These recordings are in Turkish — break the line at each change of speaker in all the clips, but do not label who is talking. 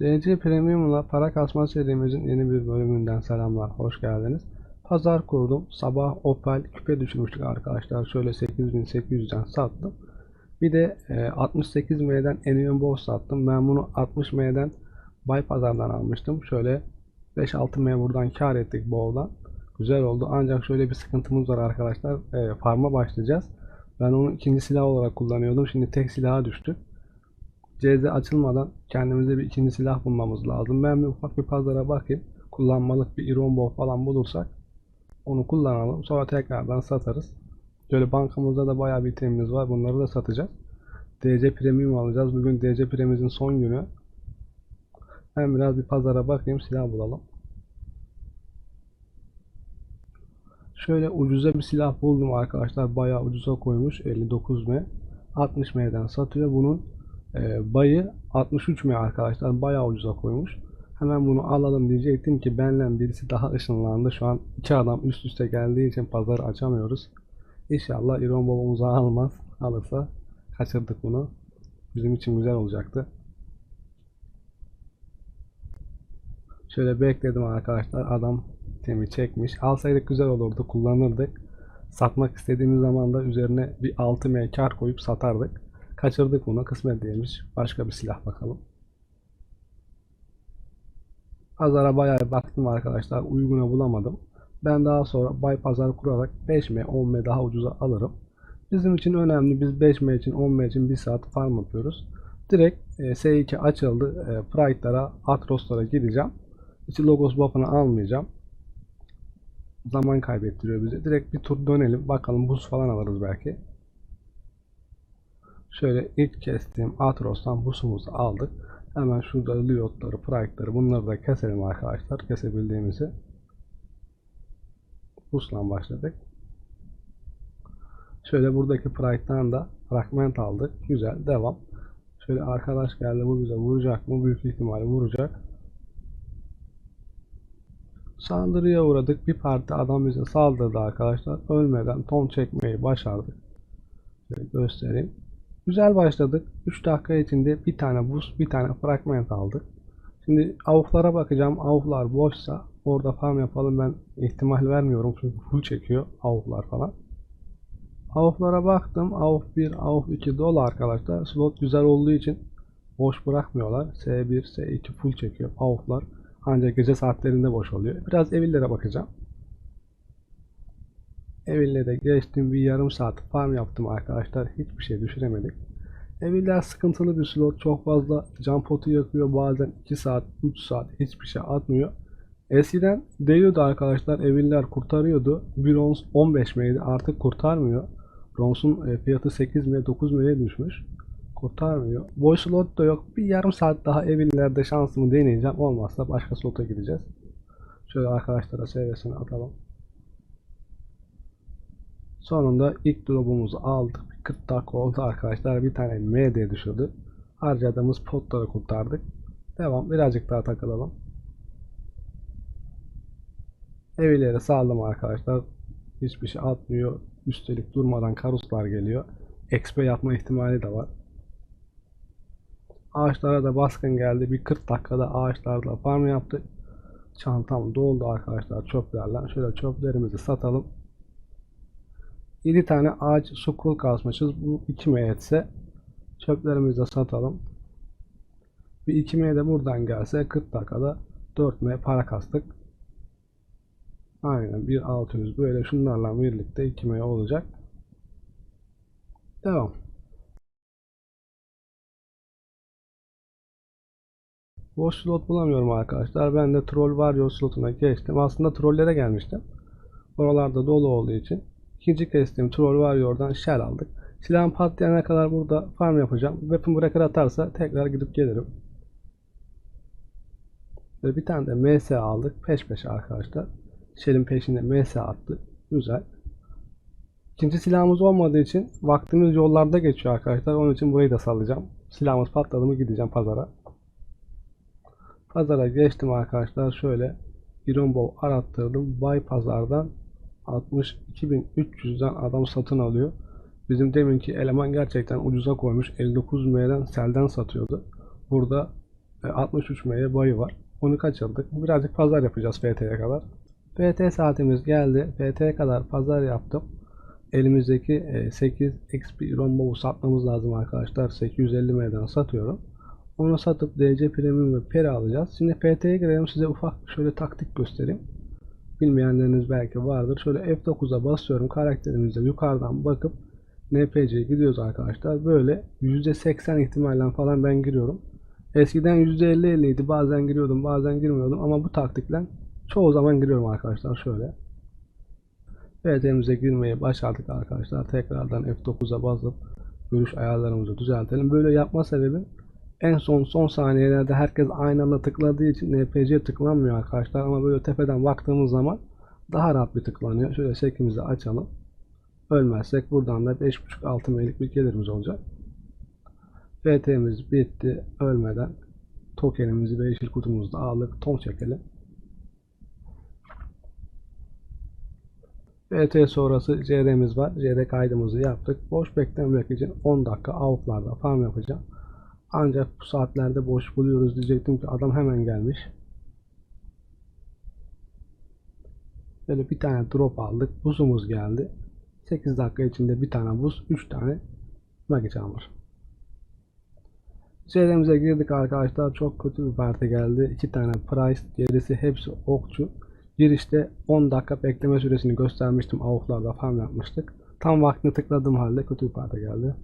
DC Premium'la para kasma serimizin yeni bir bölümünden selamlar, hoş geldiniz. Pazar kurdum. Sabah Opel küpe düşürmüştük arkadaşlar. Şöyle 8800'den sattım. Bir de e, 68M'den Enion Boss sattım. Ben bunu 60M'den Bay Pazar'dan almıştım. Şöyle 5-6M buradan kar ettik Bow'dan. Güzel oldu. Ancak şöyle bir sıkıntımız var arkadaşlar. E, farm'a başlayacağız. Ben onu ikinci silah olarak kullanıyordum. Şimdi tek silaha düştük. CZ açılmadan kendimize bir ikinci silah bulmamız lazım. Ben bir ufak bir pazara bakayım. Kullanmalık bir Iron falan bulursak onu kullanalım. Sonra tekrardan satarız. Şöyle bankamızda da bayağı bir itemimiz var. Bunları da satacağız. DC Premium alacağız. Bugün DC Premium'in son günü. Ben biraz bir pazara bakayım. Silah bulalım. Şöyle ucuza bir silah buldum arkadaşlar. Bayağı ucuza koymuş. 59M. 60M'den satıyor. Bunun e, bayı 63M arkadaşlar. Bayağı ucuza koymuş. Hemen bunu alalım diyecektim ki benle birisi daha ışınlandı. Şu an iki adam üst üste geldiği için pazarı açamıyoruz. İnşallah İron babamızı almaz. Alırsa kaçırdık bunu. Bizim için güzel olacaktı. Şöyle bekledim arkadaşlar. Adam temi çekmiş. Alsaydık güzel olurdu. Kullanırdık. Satmak istediğimiz zaman da üzerine bir 6M kar koyup satardık. Kaçırdık bunu. Kısmet değilmiş. Başka bir silah bakalım. Pazara bayağı baktım arkadaşlar. Uyguna bulamadım. Ben daha sonra bay pazar kurarak 5M 10M daha ucuza alırım. Bizim için önemli. Biz 5M için 10M için 1 saat farm yapıyoruz. Direkt e, S2 açıldı. E, Pride'lara, Atros'lara gideceğim. Hiç logos buff'ını almayacağım. Zaman kaybettiriyor bize. Direkt bir tur dönelim. Bakalım buz falan alırız belki. Şöyle ilk kestiğim Atros'tan busumuzu aldık. Hemen şurada Lyot'ları, Pride'ları bunları da keselim arkadaşlar. Kesebildiğimizi. Busla başladık. Şöyle buradaki Pride'dan da fragment aldık. Güzel. Devam. Şöyle arkadaş geldi. Bu bize vuracak mı? Büyük ihtimalle vuracak. Saldırıya uğradık. Bir parti adam bize saldırdı arkadaşlar. Ölmeden ton çekmeyi başardık. Şöyle göstereyim. Güzel başladık. 3 dakika içinde bir tane buz, bir tane fragment aldık. Şimdi avuklara bakacağım. Avuklar boşsa orada farm yapalım. Ben ihtimal vermiyorum çünkü full çekiyor avuklar falan. Avuklara baktım. Avuk 1, avuk 2 dolu arkadaşlar. Slot güzel olduğu için boş bırakmıyorlar. S1, S2 full çekiyor avuklar. Ancak gece saatlerinde boş oluyor. Biraz evillere bakacağım. Evillere geçtim bir yarım saat farm yaptım arkadaşlar. Hiçbir şey düşüremedik. Eviller sıkıntılı bir slot. Çok fazla can potu yakıyor. Bazen 2 saat, 3 saat hiçbir şey atmıyor. Eskiden değiyordu arkadaşlar. Eviller kurtarıyordu. Bronz 15 miydi artık kurtarmıyor. Bronz'un fiyatı 8 mi 9 miye düşmüş. Kurtarmıyor. Boş slot da yok. Bir yarım saat daha evillerde şansımı deneyeceğim. Olmazsa başka slota gideceğiz. Şöyle arkadaşlara seviyesini atalım. Sonunda ilk drop'umuzu aldık. 40 dakika oldu arkadaşlar. Bir tane MD düşürdü. Harcadığımız potları kurtardık. Devam. Birazcık daha takılalım. Evlere saldım arkadaşlar. Hiçbir şey atmıyor. Üstelik durmadan karuslar geliyor. XP yapma ihtimali de var. Ağaçlara da baskın geldi. Bir 40 dakikada ağaçlarla farm yaptık. Çantam doldu arkadaşlar çöplerle. Şöyle çöplerimizi satalım. 7 tane ağaç sukul kasmışız. Bu 2 M etse çöplerimizi de satalım. Bir 2 M de buradan gelse 40 dakikada 4 M para kastık. Aynen 1600 böyle şunlarla birlikte 2 M olacak. Devam. Boş slot bulamıyorum arkadaşlar. Ben de troll varıyor slotuna geçtim. Aslında trollere gelmiştim. Oralarda dolu olduğu için. İkinci kestiğim troll varıyor'dan shell aldık. Silahım patlayana kadar burada farm yapacağım. Weapon breaker atarsa tekrar gidip gelirim. Ve bir tane de MS aldık. Peş peşe arkadaşlar. Shell'in peşinde MS attı. Güzel. İkinci silahımız olmadığı için vaktimiz yollarda geçiyor arkadaşlar. Onun için burayı da sallayacağım. Silahımız patladı mı gideceğim pazara. Pazara geçtim arkadaşlar. Şöyle Iron Bow arattırdım. Bay pazardan 62.300'den adam satın alıyor. Bizim deminki eleman gerçekten ucuza koymuş. 59M'den selden satıyordu. Burada e, 63 MB boyu var. Onu kaçırdık. Birazcık pazar yapacağız FT'ye kadar. FT saatimiz geldi. FT'ye kadar pazar yaptım. Elimizdeki e, 8 XP Rombow'u satmamız lazım arkadaşlar. 850 M'den satıyorum. Onu satıp DC Premium ve Peri alacağız. Şimdi FT'ye girelim. Size ufak şöyle taktik göstereyim. Bilmeyenleriniz belki vardır. Şöyle F9'a basıyorum. Karakterimize yukarıdan bakıp NPC'ye gidiyoruz arkadaşlar. Böyle %80 ihtimalle falan ben giriyorum. Eskiden %50-50 idi. Bazen giriyordum, bazen girmiyordum ama bu taktikle çoğu zaman giriyorum arkadaşlar şöyle. FT'mize girmeyi başardık arkadaşlar. Tekrardan F9'a basıp görüş ayarlarımızı düzeltelim. Böyle yapma sebebim en son son saniyelerde herkes aynı anda tıkladığı için NPC tıklanmıyor arkadaşlar ama böyle tepeden baktığımız zaman daha rahat bir tıklanıyor. Şöyle sekimizi açalım. Ölmezsek buradan da 5.5-6 meylik bir gelirimiz olacak. FT'miz bitti. Ölmeden tokenimizi ve yeşil kutumuzda aldık. Ton çekelim. FT sonrası CD'miz var. CD kaydımızı yaptık. Boş beklemek için 10 dakika avuklarda farm yapacağım. Ancak bu saatlerde boş buluyoruz diyecektim ki adam hemen gelmiş. Böyle bir tane drop aldık. Buzumuz geldi. 8 dakika içinde bir tane buz, 3 tane magi chamber. CD'mize girdik arkadaşlar. Çok kötü bir parti geldi. 2 tane price, gerisi hepsi okçu. Girişte 10 dakika bekleme süresini göstermiştim. Avuklarda farm yapmıştık. Tam vaktini tıkladığım halde kötü bir parti geldi.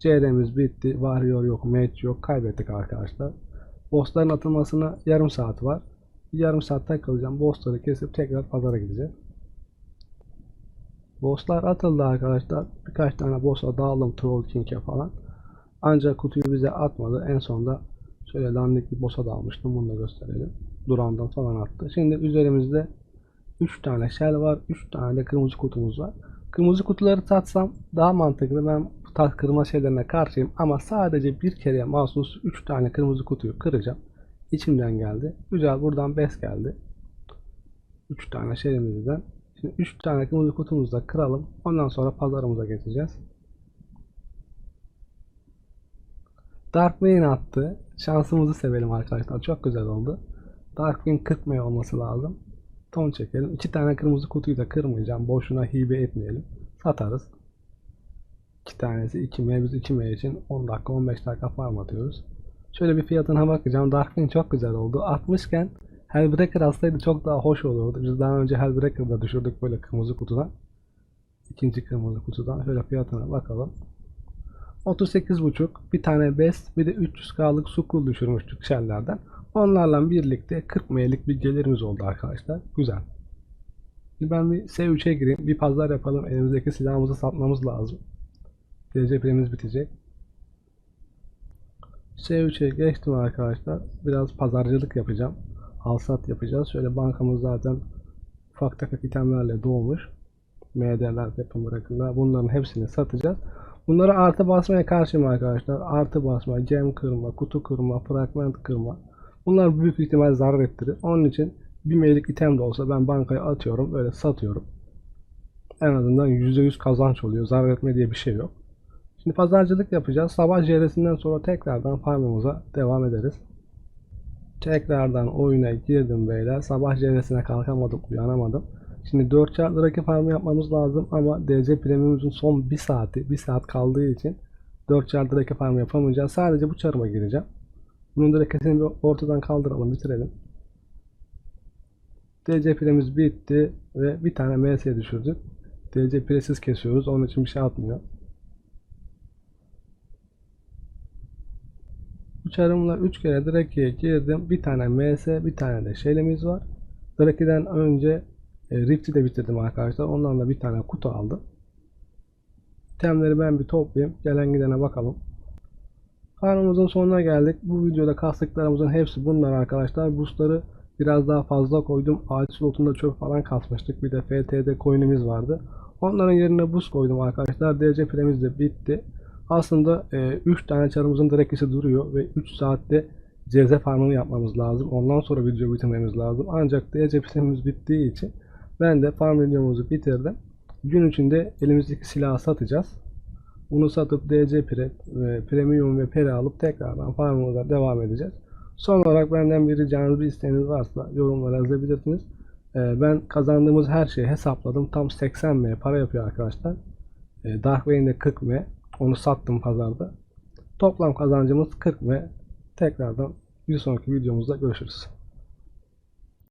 CD'miz bitti. Warrior yok, mage yok. Kaybettik arkadaşlar. Bossların atılmasına yarım saat var. Yarım saat takılacağım. Bossları kesip tekrar pazara gideceğiz. Bosslar atıldı arkadaşlar. Birkaç tane boss'a dağıldım Troll King'e falan. Ancak kutuyu bize atmadı. En sonunda şöyle landik bir boss'a dalmıştım. Bunu da gösterelim. Duran'dan falan attı. Şimdi üzerimizde 3 tane shell var. 3 tane de kırmızı kutumuz var. Kırmızı kutuları satsam daha mantıklı. Ben bu kırma şeylerine karşıyım. Ama sadece bir kereye mahsus 3 tane kırmızı kutuyu kıracağım. İçimden geldi. Güzel buradan bes geldi. 3 tane şeyimizden. Şimdi 3 tane kırmızı kutumuzu da kıralım. Ondan sonra pazarımıza geçeceğiz. Darkwing attı. Şansımızı sevelim arkadaşlar. Çok güzel oldu. Darkwing 40 M olması lazım. Ton çekelim. 2 tane kırmızı kutuyu da kırmayacağım. Boşuna hibe etmeyelim. Satarız. 2 tanesi 2 M. Biz 2 M için 10 dakika 15 dakika farm atıyoruz. Şöyle bir fiyatına bakacağım. Darkwing çok güzel oldu. 60 Hellbreaker alsaydı çok daha hoş olurdu. Biz daha önce Hellbreaker'da düşürdük böyle kırmızı kutudan. İkinci kırmızı kutudan. Şöyle fiyatına bakalım. 38.5 bir tane best bir de 300k'lık sukul düşürmüştük shelllerden. Onlarla birlikte 40 M'lik bir gelirimiz oldu arkadaşlar. Güzel. Şimdi ben bir S3'e gireyim. Bir pazar yapalım. Elimizdeki silahımızı satmamız lazım. Pilimiz bitecek. S3'e geçtim arkadaşlar. Biraz pazarcılık yapacağım. Alsat yapacağız. Şöyle bankamız zaten ufak tefek itemlerle dolmuş. MD'ler, yapım bırakımlar. Bunların hepsini satacağız. Bunları artı basmaya karşıyım arkadaşlar. Artı basma, gem kırma, kutu kırma, fragment kırma. Bunlar büyük ihtimal zarar ettirir. Onun için bir meylik item de olsa ben bankaya atıyorum. Böyle satıyorum. En azından %100 kazanç oluyor. Zarar etme diye bir şey yok. Şimdi pazarcılık yapacağız. Sabah JR'sinden sonra tekrardan farmımıza devam ederiz. Tekrardan oyuna girdim beyler. Sabah JR'sine kalkamadım, uyanamadım. Şimdi 4 çarpı rakip farmı yapmamız lazım ama DC premiumumuzun son 1 saati, 1 saat kaldığı için 4 çarpı rakip farmı yapamayacağız. Sadece bu çarıma gireceğim. Bunun da reketini bir ortadan kaldıralım, bitirelim. DC piremiz bitti ve bir tane MS düşürdük. DC piresiz kesiyoruz, onun için bir şey atmıyor. Bu çarımla 3 kere Draki'ye girdim. Bir tane MS, bir tane de şeylemiz var. Draki'den önce e, Rift'i de bitirdim arkadaşlar. Ondan da bir tane kutu aldım. İtemleri ben bir toplayayım. Gelen gidene bakalım. Farmımızın sonuna geldik. Bu videoda kastıklarımızın hepsi bunlar arkadaşlar. Boostları biraz daha fazla koydum. Ağaç slotunda çok falan kasmıştık. Bir de FTD coin'imiz vardı. Onların yerine boost koydum arkadaşlar. DC piremiz de bitti. Aslında 3 e, tane çarımızın direkisi duruyor ve 3 saatte CZ farmını yapmamız lazım. Ondan sonra video bitirmemiz lazım. Ancak DC piremiz bittiği için ben de farm videomuzu bitirdim. Gün içinde elimizdeki silahı satacağız. Bunu satıp DC Pre, ve Premium ve Peri alıp tekrardan farmımıza devam edeceğiz. Son olarak benden bir ricanız bir isteğiniz varsa yorumlara yazabilirsiniz. Ee, Ben kazandığımız her şeyi hesapladım. Tam 80M para yapıyor arkadaşlar. Ee, Dark Vayne'de 40M. Onu sattım pazarda. Toplam kazancımız 40M. Tekrardan bir sonraki videomuzda görüşürüz.